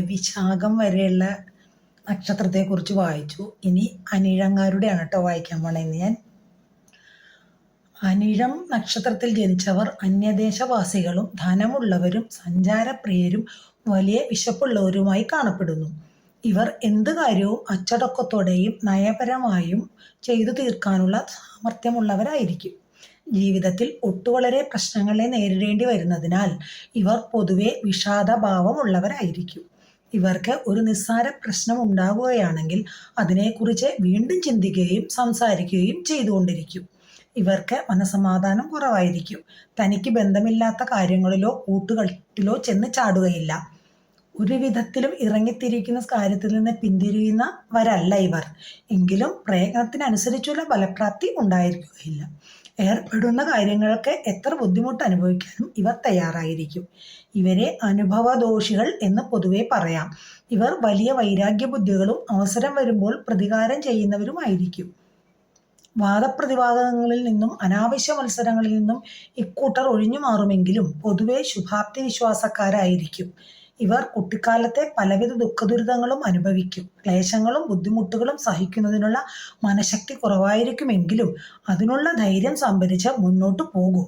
വിശാഖം വരെയുള്ള നക്ഷത്രത്തെക്കുറിച്ച് വായിച്ചു. ഇനി അനിഴങ്ങാരുടെയാണ് കേട്ടോ വായിക്കാൻ പോണെന്ന് ഞാൻ. അനിഴം നക്ഷത്രത്തിൽ ജനിച്ചവർ അന്യദേശവാസികളും ധനമുള്ളവരും സഞ്ചാരപ്രിയരും വലിയ വിശപ്പുള്ളവരുമായി കാണപ്പെടുന്നു. ഇവർ എന്ത് കാര്യവും അച്ചടക്കത്തോടെയും നയപരമായും ചെയ്തു തീർക്കാനുള്ള സാമർഥ്യമുള്ളവരായിരിക്കും. ജീവിതത്തിൽ ഒട്ടുവളരെ പ്രശ്നങ്ങളെ നേരിടേണ്ടി വരുന്നതിനാൽ ഇവർ പൊതുവെ വിഷാദഭാവമുള്ളവരായിരിക്കും. ഇവർക്ക് ഒരു നിസ്സാര പ്രശ്നം ഉണ്ടാകുകയാണെങ്കിൽ അതിനെക്കുറിച്ച് വീണ്ടും ചിന്തിക്കുകയും സംസാരിക്കുകയും ചെയ്തുകൊണ്ടിരിക്കും. ഇവർക്ക് മനസമാധാനം കുറവായിരിക്കും. തനിക്ക് ബന്ധമില്ലാത്ത കാര്യങ്ങളിലോ കൂട്ടുകെട്ടിലോ ചെന്ന് ചാടുകയില്ല. ഒരു വിധത്തിലും ഇറങ്ങിത്തിരിക്കുന്ന കാര്യത്തിൽ നിന്ന് പിന്തിരിയുന്നവരല്ല ഇവർ. എങ്കിലും പ്രയത്നത്തിനനുസരിച്ചുള്ള ഫലപ്രാപ്തി ഉണ്ടായിരിക്കുകയില്ല. ഏർപ്പെടുന്ന കാര്യങ്ങൾക്ക് എത്ര ബുദ്ധിമുട്ട് അനുഭവിക്കാനും ഇവർ തയ്യാറായിരിക്കും. ഇവരെ അനുഭവദോഷികൾ എന്ന് പൊതുവെ പറയാം. ഇവർ വലിയ വൈരാഗ്യ ബുദ്ധികളും അവസരം വരുമ്പോൾ പ്രതികാരം ചെയ്യുന്നവരുമായിരിക്കും. വാദപ്രതിവാദങ്ങളിൽ നിന്നും അനാവശ്യ മത്സരങ്ങളിൽ നിന്നും ഇക്കൂട്ടർ ഒഴിഞ്ഞു മാറുമെങ്കിലും പൊതുവെ ശുഭാപ്തി വിശ്വാസക്കാരായിരിക്കും ഇവർ കുട്ടിക്കാലത്തെ പലവിധ ദുഃഖദുരിതങ്ങളും അനുഭവിക്കും. ക്ലേശങ്ങളും ബുദ്ധിമുട്ടുകളും സഹിക്കുന്നതിനുള്ള മനഃശക്തി കുറവായിരിക്കുമെങ്കിലും അതിനുള്ള ധൈര്യം സംഭരിച്ച് മുന്നോട്ട് പോകും.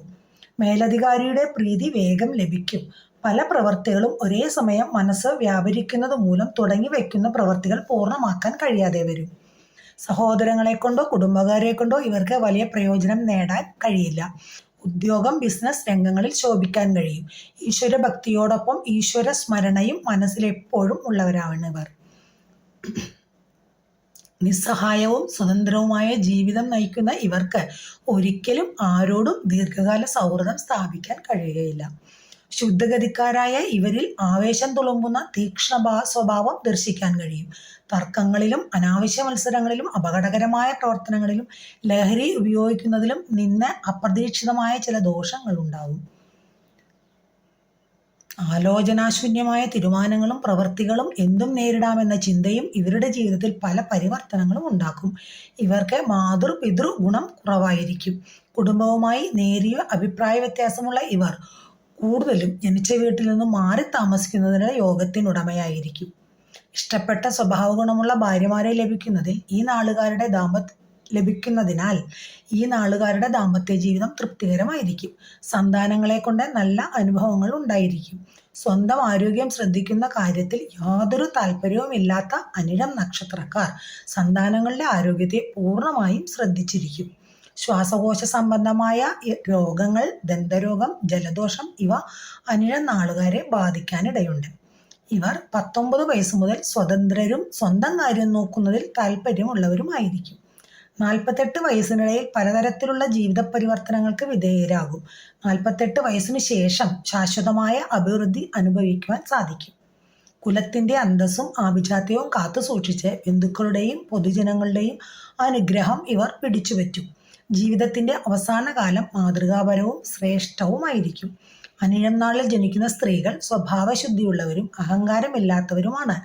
മേലധികാരിയുടെ പ്രീതി വേഗം ലഭിക്കും. പല പ്രവർത്തികളും ഒരേ സമയം മനസ്സ് വ്യാപരിക്കുന്നത് മൂലം തുടങ്ങി വയ്ക്കുന്ന പ്രവർത്തികൾ പൂർണമാക്കാൻ കഴിയാതെ വരും. സഹോദരങ്ങളെ കൊണ്ടോ കുടുംബക്കാരെ കൊണ്ടോ ഇവർക്ക് വലിയ പ്രയോജനം നേടാൻ കഴിയില്ല. ഉദ്യോഗം ബിസിനസ് രംഗങ്ങളിൽ ശോഭിക്കാൻ കഴിയും. ഈശ്വര ഭക്തിയോടൊപ്പം ഈശ്വര സ്മരണയും മനസ്സിലെപ്പോഴും ഉള്ളവരാണ് ഇവർ നിസ്സഹായവും സ്വതന്ത്രവുമായ ജീവിതം നയിക്കുന്ന ഇവർക്ക് ഒരിക്കലും ആരോടും ദീർഘകാല സൗഹൃദം സ്ഥാപിക്കാൻ കഴിയുകയില്ല. ശുദ്ധഗതിക്കാരായ ഇവരിൽ ആവേശം തുളുമ്പുന്ന തീക്ഷ്ണ സ്വഭാവം ദർശിക്കാൻ കഴിയും. തർക്കങ്ങളിലും അനാവശ്യ മത്സരങ്ങളിലും അപകടകരമായ പ്രവർത്തനങ്ങളിലും ലഹരി ഉപയോഗിക്കുന്നതിലും നിന്ന് അപ്രതീക്ഷിതമായ ചില ദോഷങ്ങൾ ഉണ്ടാകും ആലോചനാശൂന്യമായ തീരുമാനങ്ങളും പ്രവൃത്തികളും എന്തും നേരിടാമെന്ന ചിന്തയും ഇവരുടെ ജീവിതത്തിൽ പല പരിവർത്തനങ്ങളും ഉണ്ടാക്കും. ഇവർക്ക് മാതൃപിതൃ ഗുണം കുറവായിരിക്കും. കുടുംബവുമായി നേരിയ അഭിപ്രായ വ്യത്യാസമുള്ള ഇവർ കൂടുതലും ജനിച്ച വീട്ടിൽ നിന്നും മാറി താമസിക്കുന്നതിന് യോഗത്തിനുടമയായിരിക്കും ഇഷ്ടപ്പെട്ട സ്വഭാവ ഗുണമുള്ള ഭാര്യമാരെ ലഭിക്കുന്നതിൽ ഈ നാളുകാരുടെ ദാമ്പത്യ ലഭിക്കുന്നതിനാൽ ഈ നാളുകാരുടെ ദാമ്പത്യ ജീവിതം തൃപ്തികരമായിരിക്കും. സന്താനങ്ങളെ കൊണ്ട് നല്ല അനുഭവങ്ങൾ ഉണ്ടായിരിക്കും. സ്വന്തം ആരോഗ്യം ശ്രദ്ധിക്കുന്ന കാര്യത്തിൽ യാതൊരു താല്പര്യവുമില്ലാത്ത അനിഴം നക്ഷത്രക്കാർ സന്താനങ്ങളുടെ ആരോഗ്യത്തെ പൂർണമായും ശ്രദ്ധിച്ചിരിക്കും. ശ്വാസകോശ സംബന്ധമായ രോഗങ്ങൾ ദന്തരോഗം ജലദോഷം ഇവ അനിഴ നാളുകാരെ ബാധിക്കാനിടയുണ്ട്. ഇവർ പത്തൊമ്പത് വയസ്സ് മുതൽ സ്വതന്ത്രരും സ്വന്തം കാര്യം നോക്കുന്നതിൽ താല്പര്യമുള്ളവരുമായിരിക്കും നാൽപ്പത്തെട്ട് വയസ്സിനിടയിൽ പലതരത്തിലുള്ള ജീവിത പരിവർത്തനങ്ങൾക്ക് വിധേയരാകും. നാൽപ്പത്തെട്ട് വയസ്സിനു ശേഷം ശാശ്വതമായ അഭിവൃദ്ധി അനുഭവിക്കുവാൻ സാധിക്കും. കുലത്തിന്റെ അന്തസ്സും ആഭിജാത്യവും കാത്തു സൂക്ഷിച്ച് ബന്ധുക്കളുടെയും പൊതുജനങ്ങളുടെയും അനുഗ്രഹം ഇവർ പിടിച്ചുപറ്റും. ജീവിതത്തിന്റെ അവസാന കാലം മാതൃകാപരവും ശ്രേഷ്ഠവുമായിരിക്കും. അനിഴം നാളിൽ ജനിക്കുന്ന സ്ത്രീകൾ സ്വഭാവശുദ്ധിയുള്ളവരും അഹങ്കാരമില്ലാത്തവരുമാണ്.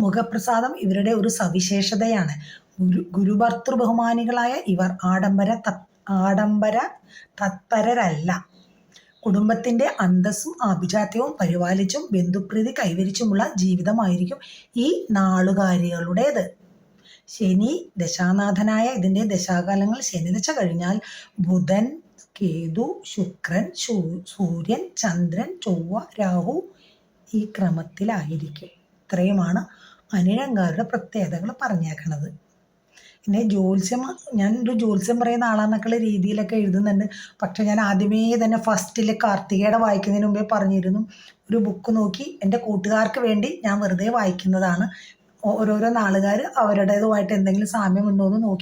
മുഖപ്രസാദം ഇവരുടെ ഒരു സവിശേഷതയാണ്. ഗുരു ഗുരുഭർത്തൃ ബഹുമാനികളായ ഇവർ ആഡംബര ആഡംബര തത്പരരല്ല. കുടുംബത്തിന്റെ അന്തസ്സും ആഭിജാത്യവും പരിപാലിച്ചും ബന്ധുപ്രീതി കൈവരിച്ചുമുള്ള ജീവിതമായിരിക്കും ഈ നാളുകാരികളുടേത്. ശനി ദശാനാഥനായ ഇതിന്റെ ദശാകാലങ്ങൾ ശനിദശ കഴിഞ്ഞാൽ ബുധൻ കേതു ശുക്രൻ സൂര്യൻ ചന്ദ്രൻ ചൊവ്വ രാഹു ഈ ക്രമത്തിലായിരിക്കും. ഇത്രയുമാണ് അനിഴങ്കാരുടെ പ്രത്യേകതകൾ പറഞ്ഞേക്കണത്. പിന്നെ ജ്യോത്സ്യം ഞാൻ ഒരു ജ്യോത്സ്യം പറയുന്ന ആളാന്നൊക്കെയുള്ള രീതിയിലൊക്കെ എഴുതുന്നുണ്ട്. പക്ഷെ ഞാൻ ആദ്യമേ തന്നെ ഫസ്റ്റിൽ കാർത്തികയുടെ വായിക്കുന്നതിന് മുമ്പേ പറഞ്ഞിരുന്നു. ഒരു ബുക്ക് നോക്കി എന്റെ കൂട്ടുകാർക്ക് വേണ്ടി ഞാൻ വെറുതെ വായിക്കുന്നതാണ്. ഓരോരോ നാളുകാർ അവരുടേതുമായിട്ട് എന്തെങ്കിലും സാമ്യമുണ്ടോ എന്ന് നോക്കി